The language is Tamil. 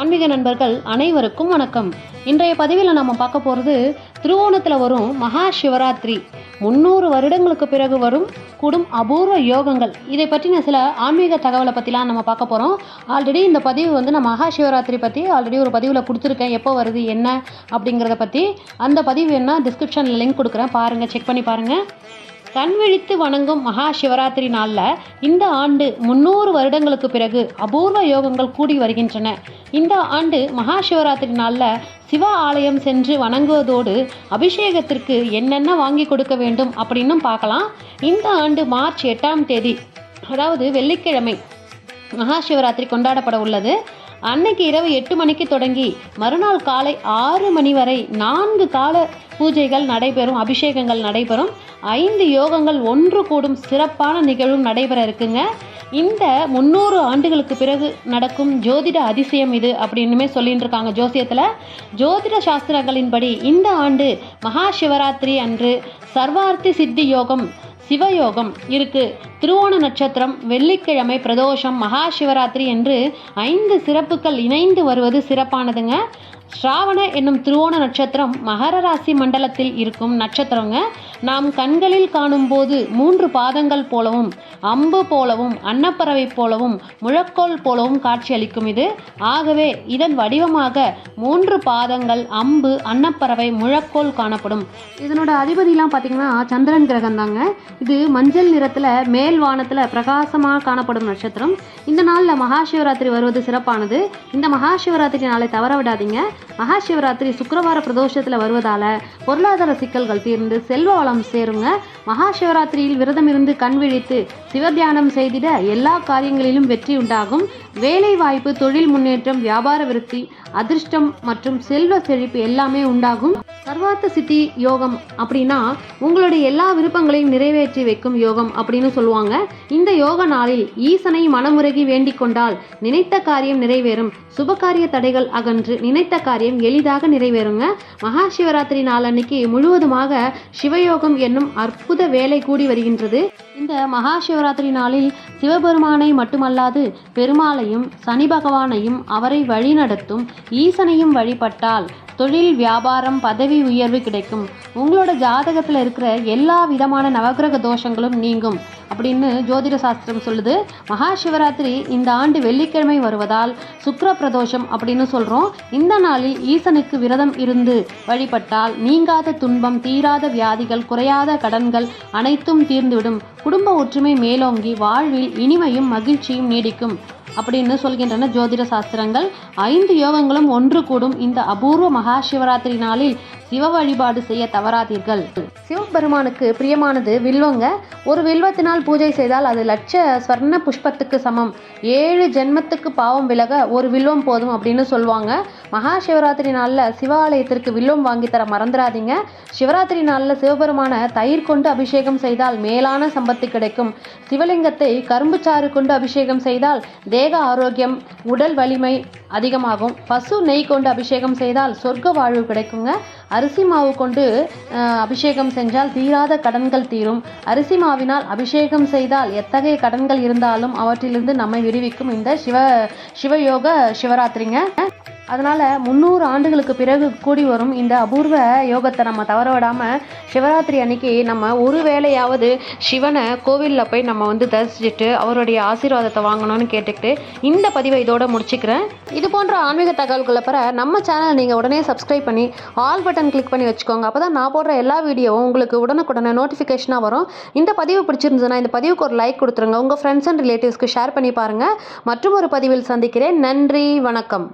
ஆன்மீக நண்பர்கள் அனைவருக்கும் வணக்கம். இன்றைய பதிவில் நம்ம பார்க்க போகிறது திருவோணத்தில் வரும் மகா சிவராத்திரி. முந்நூறு வருடங்களுக்கு பிறகு வரும் கூடும் அபூர்வ யோகங்கள். இதை பற்றின சில ஆன்மீக தகவலை பற்றிலாம் நம்ம பார்க்க போகிறோம் ஆல்ரெடி இந்த பதிவு வந்து நான் மகா சிவராத்திரி பற்றி ஆல்ரெடி ஒரு பதிவில் கொடுத்துருக்கேன். எப்போ வருது என்ன அப்படிங்கிறத பற்றி அந்த பதிவு என்ன டிஸ்கிரிப்ஷனில் லிங்க் கொடுக்குறேன். பாருங்கள் செக் பண்ணி பாருங்கள் கண் விழித்து வணங்கும் மகா சிவராத்திரி நாளில் இந்த ஆண்டு முன்னூறு வருடங்களுக்கு பிறகு அபூர்வ யோகங்கள் கூடி வருகின்றன. இந்த ஆண்டு மகா சிவராத்திரி நாளில் சிவ ஆலயம் சென்று வணங்குவதோடு அபிஷேகத்திற்கு என்னென்ன வாங்கி கொடுக்க வேண்டும் அப்படின்னும் பார்க்கலாம். இந்த ஆண்டு மார்ச் எட்டாம் தேதி அதாவது வெள்ளிக்கிழமை மகா சிவராத்திரி கொண்டாடப்பட உள்ளது. அன்னைக்கு இரவு எட்டு மணிக்கு தொடங்கி மறுநாள் காலை ஆறு மணி வரை நான்கு கால பூஜைகள் நடைபெறும் அபிஷேகங்கள் நடைபெறும். ஐந்து யோகங்கள் ஒன்று கூடும் சிறப்பான நிகழ்வும் நடைபெற இருக்குங்க. இந்த முந்நூறு ஆண்டுகளுக்கு பிறகு நடக்கும் ஜோதிட அதிசயம் இது அப்படின்னுமே சொல்லிட்டு இருக்காங்க ஜோசியத்தில். ஜோதிட சாஸ்திரங்களின்படி இந்த ஆண்டு மகா சிவராத்திரி அன்று சர்வார்த்தி சித்தி யோகம் சிவயோகம் இருக்கு. திருவோண நட்சத்திரம் வெள்ளிக்கிழமை பிரதோஷம் மகா சிவராத்திரி என்று ஐந்து சிறப்புகள் இணைந்து வருவது சிறப்பானதுங்க. ஸ்ராவண என்னும் திருவோண நட்சத்திரம் மகர ராசி மண்டலத்தில் இருக்கும் நட்சத்திரங்க. நாம் கண்களில் காணும்போது மூன்று பாதங்கள் போலவும் அம்பு போலவும் அன்னப்பறவை போலவும் முழக்கோல் போலவும் காட்சியளிக்கும் இது. ஆகவே இதன் வடிவமாக மூன்று பாதங்கள் அம்பு அன்னப்பறவை முழக்கோல் காணப்படும். இதனோட அதிபதிலாம் பார்த்தீங்கன்னா சந்திரன் கிரகம் தாங்க இது மஞ்சள் நிறத்தில் மேல் வானத்தில் பிரகாசமாக காணப்படும் நட்சத்திரம். இந்த நாளில் மகாசிவராத்திரி வருவது சிறப்பானது. இந்த மகாசிவராத்திரி நாளை தவற விடாதீங்க. மகா சிவராத்திரி சுக்கிரவார பிரதோஷத்தில் வருவதால் பொருளாதார சிக்கல்கள் தீர்ந்து செல்வ வளம் சேருங்க. மகா சிவராத்திரியில் விரதம் இருந்து கண் விழித்து சிவத்தியானம் செய்திட எல்லா காரியங்களிலும் வெற்றி உண்டாகும். வேலை வாய்ப்பு தொழில் முன்னேற்றம் வியாபார விருத்தி அதிர்ஷ்டம் மற்றும் செல்வ செழிப்பு எல்லாமே உண்டாகும். சர்வார்த்த சித்தி யோகம் அப்படின்னா உங்களுடைய எல்லா விருப்பங்களையும் நிறைவேற்றி வைக்கும் யோகம் அப்படின்னு சொல்லுவாங்க. இந்த யோக நாளில் ஈசனை மனமுருகி வேண்டிக் கொண்டால் நினைத்த காரியம் நிறைவேறும். சுபகாரிய தடைகள் அகன்று நினைத்த காரியம் எளிதாக நிறைவேறுங்க. மகா சிவராத்திரி நாள் அன்னைக்கு முழுவதுமாக சிவயோகம் என்னும் அற்புத வேலை கூடி வருகின்றது. இந்த மகா சிவராத்திரி நாளில் சிவபெருமானை மட்டுமல்லாது பெருமாளை பெருமாளையும் சனி பகவானையும் அவரை வழிநடத்தும் ஈசனையும் வழிபட்டால் தொழில் வியாபாரம் பதவி உயர்வு கிடைக்கும். உங்களோட ஜாதகத்தில் இருக்கிற எல்லா விதமான நவகிரக தோஷங்களும் நீங்கும் அப்படின்னு ஜோதிட சாஸ்திரம் சொல்லுது. மகா சிவராத்திரி இந்த ஆண்டு வெள்ளிக்கிழமை வருவதால் சுக்கர பிரதோஷம் அப்படின்னு சொல்கிறோம் இந்த நாளில் ஈசனுக்கு விரதம் இருந்து வழிபட்டால் நீங்காத துன்பம் தீராத வியாதிகள் குறையாத கடன்கள் அனைத்தும் தீர்ந்துவிடும். குடும்ப ஒற்றுமை மேலோங்கி வாழ்வில் இனிமையும் மகிழ்ச்சியும் நீடிக்கும். அப்படின்னு சொல்கின்றன? ஜோதிட சாஸ்திரங்கள் ஐந்து யோகங்களும் ஒன்று கூடும். இந்த அபூர்வ மகா சிவராத்திரி நாளில் சிவ வழிபாடு செய்ய தவறாதீர்கள். சிவபெருமானுக்கு பிரியமானது வில்வங்க. ஒரு வில்வத்தினால் பூஜை செய்தால் அது லட்ச ஸ்வர்ண புஷ்பத்துக்கு சமம். ஏழு ஜென்மத்துக்கு பாவம் விலக ஒரு வில்வம் போதும் அப்படின்னு சொல்லுவாங்க. மகா சிவராத்திரி நாளில் சிவாலயத்திற்கு வில்வம் வாங்கி தர மறந்துடாதீங்க சிவராத்திரி நாளில் சிவபெருமான தயிர் கொண்டு அபிஷேகம் செய்தால் மேலான சம்பத்து கிடைக்கும். சிவலிங்கத்தை கரும்புச்சாறு கொண்டு அபிஷேகம் செய்தால் தேக ஆரோக்கியம் உடல் வலிமை அதிகமாகும். பசு நெய் கொண்டு அபிஷேகம் செய்தால் சொர்க்க வாழ்வு கிடைக்குங்க. அரிசி மாவு கொண்டு அபிஷேகம் செஞ்சால் தீராத கடன்கள் தீரும். அரிசி மாவினால் அபிஷேகம் செய்தால் எத்தகைய கடன்கள் இருந்தாலும் அவற்றிலிருந்து நம்மை விடுவிக்கும் இந்த சிவ சிவயோக சிவராத்திரிங்க. அதனால் முந்நூறு ஆண்டுகளுக்கு பிறகு கூடி வரும் இந்த அபூர்வ யோகத்தை நம்ம தவற விடாமல் சிவராத்திரி அன்னைக்கு நம்ம ஒரு வேளையாவது சிவனை கோவிலில் போய் நம்ம வந்து தரிசிச்சுட்டு அவருடைய ஆசீர்வாதத்தை வாங்கணும்னு கேட்டுக்கிட்டு இந்த பதிவை இதோட முடிச்சுக்கிறேன். இது போன்ற ஆன்மீக தகவல்களை பெற நம்ம சேனல் நீங்கள் உடனே சப்ஸ்கிரைப் பண்ணி ஆல் பட்டன் கிளிக் பண்ணி வச்சுக்கோங்க. அப்போ தான் நான் போடுற எல்லா வீடியோவும் உங்களுக்கு உடனுக்குடனே நோட்டிஃபிகேஷனாக வரும். இந்த பதிவு பிடிச்சிருந்ததுன்னா இந்த பதிவுக்கு ஒரு லைக் கொடுத்துருங்க. உங்கள் ஃப்ரெண்ட்ஸ் அண்ட் ரிலேட்டிவ்ஸ்க்கு ஷேர் பண்ணி பாருங்கள் மற்றும் ஒரு பதிவில் சந்திக்கிறேன். நன்றி வணக்கம்.